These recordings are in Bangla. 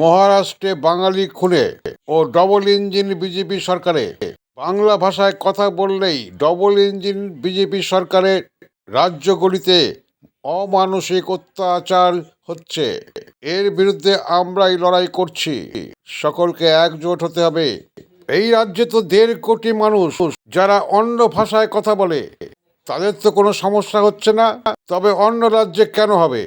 মহারাষ্ট্রে বাঙালি খুনে ও ডবল ইঞ্জিন বিজেপি সরকারে। বাংলা ভাষায় কথা বললেই ডবল ইঞ্জিন বিজেপি সরকারের রাজ্যগুলিতে অমানসিক অত্যাচার হচ্ছে। এর বিরুদ্ধে আমরাই লড়াই করছি। সকলকে একজোট হতে হবে। এই রাজ্যে তো দেড় কোটি মানুষ যারা অন্য ভাষায় কথা বলে, তাদের তো কোনো সমস্যা হচ্ছে না। তবে অন্য রাজ্যে কেন হবে?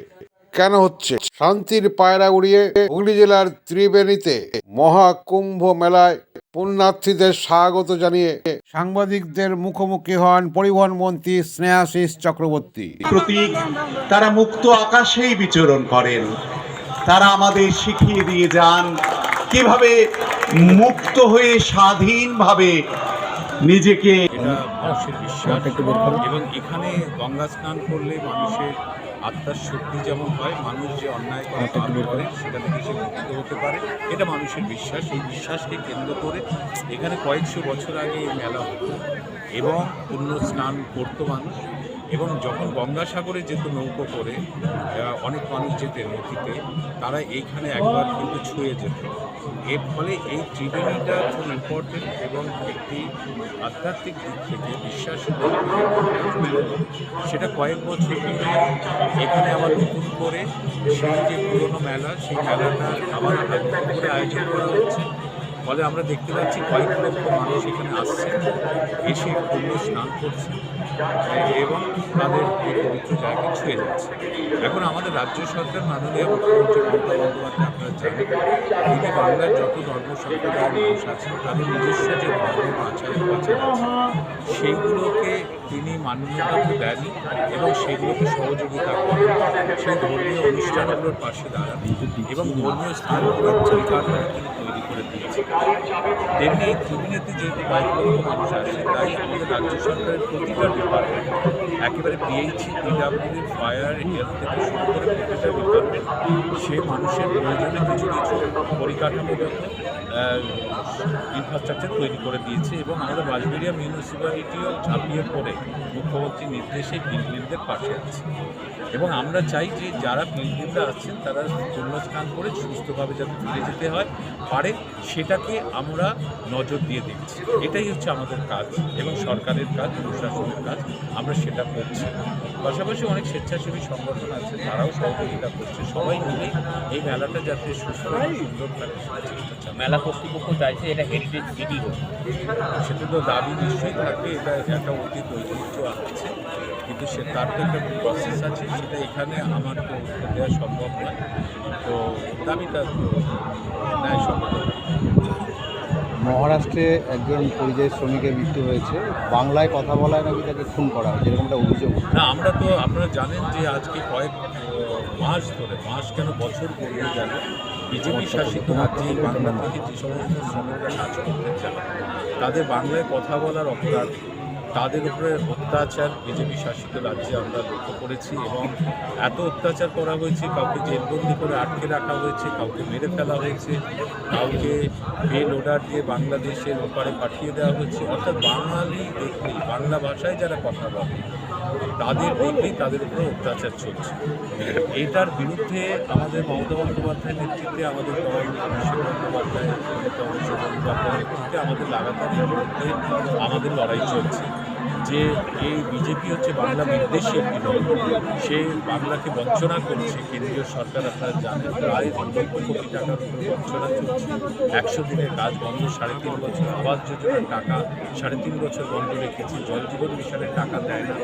কেন হচ্ছে? শান্তির পায়রা উড়িয়ে হুগলি জেলার ত্রিবেণীতে মহাকুম্ভ মেলায় পুণ্যার্থীদের স্বাগত জানিয়ে সাংবাদিকদের মুখোমুখি হন পরিবহন মন্ত্রী স্নেহাশিস চক্রবর্তী। প্রতীক তারা মুক্ত আকাশেই বিচরণ করেন। তারা আমাদের শিখিয়ে দিয়ে যান কীভাবে মুক্ত হয়ে স্বাধীনভাবে নিজেকে এবং এখানে গঙ্গা স্নান করলে মানুষের আত্মার শক্তি যেমন হয় মানুষ যে অন্যায় করে পাপ করে সেটা থেকে সে মুক্ত হতে পারে। এটা মানুষের বিশ্বাস। এই বিশ্বাসকে কেন্দ্র করে এখানে কয়েকশো বছর আগে এই মেলা হতো এবং পুণ্য স্নান করতো মানুষ এবং যখন গঙ্গাসাগরে যেত নৌকো করে অনেক মানুষ যেতেন নদীতে তারা এইখানে একবার কিন্তু ছুঁয়ে যেত। এর ফলে এই ত্রিবেণীটা খুব ইম্পর্টেন্ট এবং একটি আধ্যাত্মিক দিক থেকে বিশ্বাস সেটা কয়েক বছর ধরে এখানে আবার নতুন করে সেই যে পুরনো মেলা, সেই মেলাটা আবার আয়োজন করা হচ্ছে। ফলে আমরা দেখতে পাচ্ছি কয়েক লক্ষ মানুষ এখানে আসছে, এসে পুণ্য স্নান করছে এবং তাদের এই পবিত্র জায়গা ছুঁয়ে যাচ্ছে। এখন আমাদের রাজ্য সরকার মাননীয় মুখ্যমন্ত্রী মমতা বন্দ্যোপাধ্যায়, আপনারা জানেন, তিনি বাংলার যত ধর্ম সম্প্রদায়ের মানুষ আছেন, তাদের নিজস্ব যে ধর্ম আচার আছে, সেইগুলোকে তিনি মান্যতা তো দেনই এবং সেগুলোকে সহযোগিতা করেন সেই ধর্মীয় অনুষ্ঠানগুলোর পাশে দাঁড়ান এবং ধর্মীয় স্থানগুলোর পরিকাঠামো তিনি তৈরি করে দিয়েছেন। তেমনি এই ত্রিবেণীতে কয়েক লক্ষ মানুষ আসে তাই আমাদের রাজ্য সরকারের প্রতিটা ডিপার্টমেন্ট একেবারে পিএইচি পিডাব্লিউডি ফায়ার হেলথ থেকে শুরু করে প্রতিটা ডিপার্টমেন্ট সে মানুষের প্রয়োজনে কিছু কিছু পরিকাঠামোগত ইনফ্রাস্ট্রাকচার তৈরি করে দিয়েছে এবং আমাদের বাঁশবেড়িয়া মিউনিসিপ্যালিটিও ঝাঁপিয়ে পড়ে মুখ্যমন্ত্রীর নির্দেশে পিলগ্রিমদের পাশে আছে। এবং আমরা চাই যে যারা পিলগ্রিমরা আসছেন তারা পুণ্যস্নান করে সুস্থভাবে যাতে ফিরে যেতে হয়, পারে সেটাকে আমরা নজর দিয়ে দেখছি। এটাই হচ্ছে আমাদের কাজ এবং সরকারের কাজ, প্রশাসনের কাজ, আমরা সেটা করছি। পাশাপাশি অনেক স্বেচ্ছাসেবী সংগঠন আছে, তারাও সহযোগিতা করছে। সবাই মিলে এই মেলাটা যাতে সুস্থ সুন্দর থাকে চেষ্টা কর্তৃপক্ষ চাইছে এটা হেরিটেজ সিটি হোক। সেটা তো দাবি নিশ্চয়ই থাকবে এটা একটা অতীত ঐতিহ্য আছে কিন্তু সে তার তো একটা প্রসেস আছে সেটা এখানে আমার তো দেওয়া সম্ভব নয়। তো দাবিটা তো ন্যায় সম্ভব মহারাষ্ট্রে একজন পরিযায়ী শ্রমিকের মৃত্যু হয়েছে বাংলায় কথা বলায় নাকি তাকে খুন করা হয়েছে এরকম একটা অভিযোগ। না আমরা তো আপনারা জানেন যে আজকে কয়েক মাস ধরে মাস কেন বছর গড়িয়ে গেল বিজেপি শাসিত রাজ্যে, বাংলা থেকে যে সমস্ত শ্রমিকরা কাজ করতে চান তাদের বাংলায় কথা বলার অপরাধ, তাদের উপরে অত্যাচার বিজেপি শাসিত রাজ্যে আমরা লক্ষ্য করেছি এবং এত অত্যাচার করা হয়েছে, কাউকে জেলবন্দি করে আটকে রাখা হয়েছে, কাউকে মেরে ফেলা হয়েছে, কাউকে বেল অর্ডার দিয়ে বাংলাদেশের ওপারে পাঠিয়ে দেওয়া হয়েছে। অর্থাৎ বাঙালি দেখলেই বাংলা ভাষায় যারা কথা বলে তাদের দেখলেই তাদের উপরে অত্যাচার চলছে। এটার বিরুদ্ধে আমাদের মমতা বন্দ্যোপাধ্যায়ের নেতৃত্বে আমাদের অভিষেক বন্দ্যোপাধ্যায় অভিষেক বন্দ্যোপাধ্যায়ের নেতৃত্বে আমাদের লাগাতার বিরুদ্ধে আমাদের লড়াই চলছে। যে এই বিজেপি হচ্ছে বাংলা বিদ্বেষী একটি দল, সে বাংলাকে বঞ্চনা করছে। কেন্দ্রীয় সরকার আপনারা জানেন, প্রায় লক্ষ কোটি টাকার উপরে বঞ্চনা চলছে একশো দিনের কাজ বন্ধ, সাড়ে তিন বছর আবাস যোজনার টাকা, সাড়ে তিন বছর বন্ধ রেখেছে, জল জীবন মিশনের টাকা দেয় না।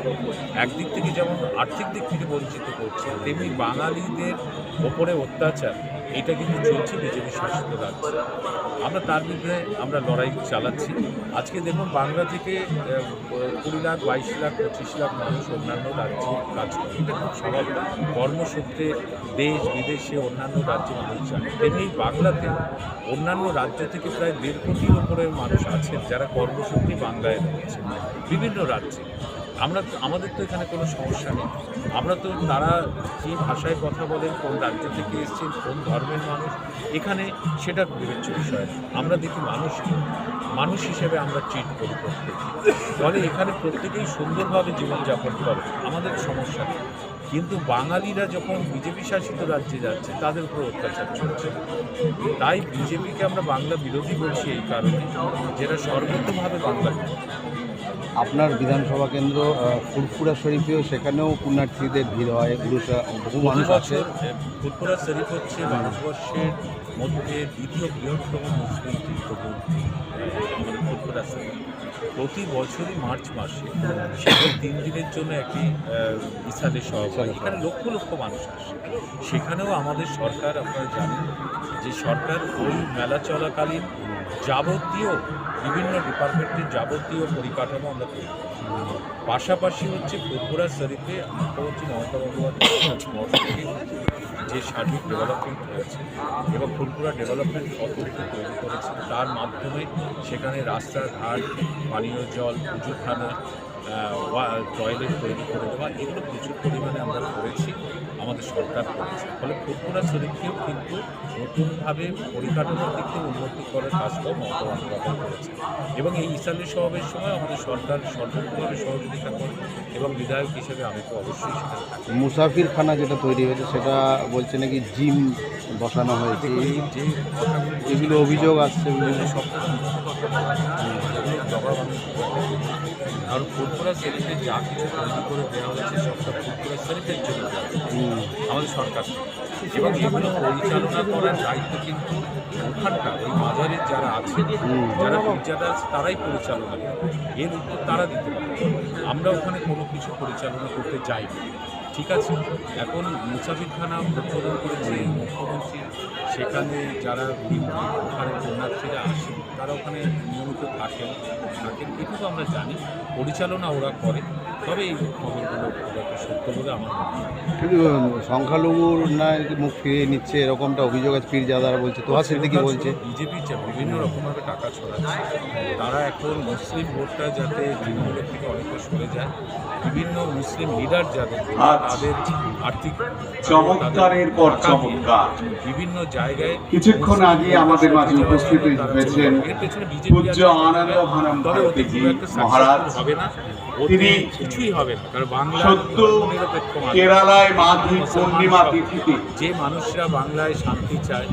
একদিক থেকে যেমন আর্থিক দিক থেকে বঞ্চিত করছে, তেমনি বাঙালিদের ওপরে অত্যাচার। এটা কিন্তু চলছে বিজেপি শাসিত রাজ্যে। আমরা তার বিরুদ্ধে আমরা লড়াই চালাচ্ছি। আজকে দেখুন বাংলা থেকে কুড়ি লাখ, বাইশ লাখ, পঁচিশ লাখ মানুষ অন্যান্য রাজ্যে কাজ করে। এটা খুব স্বাভাবিক। কর্মসূত্রে দেশ, বিদেশে অন্যান্য রাজ্যে মানুষ যায়। তেমনি বাংলাতে অন্যান্য রাজ্য থেকে প্রায় দেড় কোটির ওপরে মানুষ আছেন যারা কর্মসূত্রে বাংলায় রয়েছে বিভিন্ন রাজ্যে। আমরা আমাদের তো এখানে কোনো সমস্যা নেই। আমরা তো তারা যে ভাষায় কথা বলেন, কোন রাজ্য থেকে এসছেন, কোন ধর্মের মানুষ, এখানে সেটা বিবেচ্য বিষয়। আমরা দেখি মানুষ মানুষ হিসেবে আমরা ট্রিট করি প্রত্যেকে ফলে এখানে প্রত্যেকেই সুন্দরভাবে জীবনযাপন করে। আমাদের সমস্যা নেই। কিন্তু বাঙালিরা যখন বিজেপি শাসিত রাজ্যে যাচ্ছে তাদের উপর অত্যাচার চলছে। তাই বিজেপিকে আমরা বাংলা বিরোধী বলছি এই কারণে যেটা সর্বতভাবে বাংলা আপনার বিধানসভা কেন্দ্র ফুরফুরা শরীফেও সেখানেও পুণ্যার্থীদের ভিড় হয় বহু মানুষ আছে ফুরফুরা শরীফ হচ্ছে ভারতবর্ষের মধ্যে দ্বিতীয় বৃহত্তম মুসলিম তীর্থভূমি। আমাদের প্রতি বছরই মার্চ মাসে সেখানে তিন দিনের জন্য একটি আহ, ইসাদের সভা হয়। এখানে লক্ষ লক্ষ মানুষ আসে। সেখানেও আমাদের সরকার আপনারা জানেন যে সরকার ওই মেলা চলাকালীন যাবতীয়, বিভিন্ন ডিপার্টমেন্টের যাবতীয় পরিকাঠামো আমরা তৈরি পাশাপাশি হচ্ছে বগুড়া শরীফে মুখ্যমন্ত্রী মমতা বন্দ্যোপাধ্যায় যে সার্বিক ডেভেলপমেন্ট হয়েছে এবং ফুলপুরা ডেভেলপমেন্ট অথরিটি তৈরি করেছে, তার মাধ্যমে সেখানে রাস্তাঘাট পানীয় জল, পুজোখানা টয়লেট তৈরি করে দেওয়া এগুলো প্রচুর পরিমাণে আমরা করেছি আমাদের সরকার করেছে। ফলে ফুরফুরা শরীফকেও কিন্তু নতুনভাবে পরিকাঠামোর দিক থেকে উন্নতি করার কাজটাও মমতা বন্দ্যোপাধ্যায় করেছে। এবং এই ইসালি সমাবেশ সময় আমাদের সরকার সর্বোচ্চভাবে সহযোগিতা করে এবং বিধায়ক হিসেবে আমি তো অবশ্যই সেখানে থাকি। মুসাফির খানা যেটা তৈরি হয়েছে সেটা বলছে নাকি জিম বসানো হয়েছে। এগুলো অভিযোগ আসছে সব কথা কারণ ফুটপুরা শ্রেণীতে যা কিছু তৈরি করে দেওয়া হয়েছে সবটা ফুটপুরা শ্রেণীদের জন্য আমাদের সরকার। এবং এগুলো পরিচালনা করার দায়িত্ব কিন্তু ওখানকার ওই বাজারের যারা আছে। যারা মর্যাদা তারাই পরিচালনা করে। এর উত্তর তারা দিতে পারে। আমরা ওখানে কোনো কিছু পরিচালনা করতে চাই না ঠিক আছে। এখন মুসাফির খানা উদ্বোধন করেছে মুখ্যমন্ত্রী। সেখানে যারা ওখানে পুণ্যার্থীরা আসে তারা ওখানে নিয়মিত থাকেন। থাকেন এটুকু আমরা জানি। পরিচালনা ওরা করে। তবে এই আমার। কিন্তু সংখ্যালঘুর না মুখ ফিরিয়ে নিচ্ছে এরকমটা অভিযোগ আছে পীরজাদারা বলছে তোহা সিদ্দিকি বলছে বিজেপি বিভিন্ন রকমভাবে টাকা ছড়াচ্ছে তারা এখন মুসলিম ভোটটা যাতে তৃণমূলের থেকে অনেকটা সরে যায় বিভিন্ন মুসলিম লিডার যাদের। তাদের আর্থিক চমৎকারের পর চমৎকার। বিভিন্ন জায়গায় কিছুক্ষণ আগে আমাদের মাঝে উপস্থিত হয়েছেন পূজ্য একটা successful মহারাজ হবে না তিনি কিছুই হবে না কারণ বাংলা কেরালায় মাঘী পূর্ণিমা তিথিতে। যে মানুষরা বাংলায় শান্তি চায়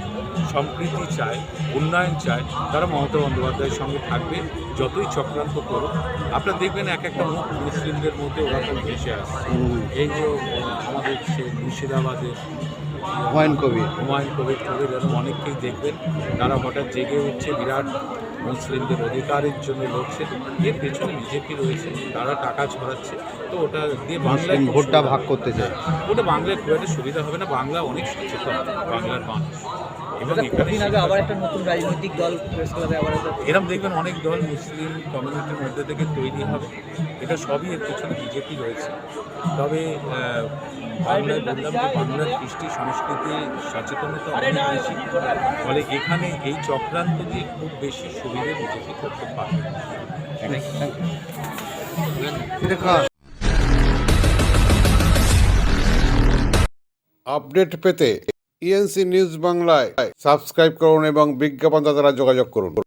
সম্প্রীতি চায় উন্নয়ন চায় তারা মমতা বন্দ্যোপাধ্যায়ের সঙ্গে থাকবে যতই চক্রান্ত করুক। আপনারা দেখবেন এক একটা মুখ মুসলিমদের মধ্যে ওরকম ভেসে আসছে। এই যে আমাদের সে মুর্শিদাবাদে হুমায়ুন কবির। হুমায়ুন কবির কবির এরকম অনেককেই দেখবেন। তারা হঠাৎ জেগে উঠছে বিরাট মুসলিমদের অধিকারের জন্য লড়ছে এর পেছনে বিজেপি রয়েছে তারা টাকা ছড়াচ্ছে তো ওটা দিয়ে বাংলায় ভোটটা ভাগ করতে চায়। ওটা বাংলায় খুব একটা সুবিধা হবে না বাংলা অনেক সচেতন বাংলার মানুষ। এবং এখানে আবার একটা নতুন রাজনৈতিক দল প্রেস ক্লাবে আবার একটা এরম দেখবেন অনেক দল মুসলিম কমিউনিটির মধ্যে থেকে তৈরি হবে। এটা সবই এর পেছনে বিজেপি রয়েছে। তবে বাংলায় বললাম যে বাংলার কৃষ্টি সংস্কৃতি সচেতনতা অনেক বেশি। ফলে এখানে এই চক্রান্ত দিয়ে খুব বেশি সুবিধে বিজেপি করতে পারবে না। আপডেট পেতে ইএনসি নিউজ বাংলায় সাবস্ক্রাইব করুন এবং বিজ্ঞাপন বিজ্ঞাপনদাতারা যোগাযোগ করুন।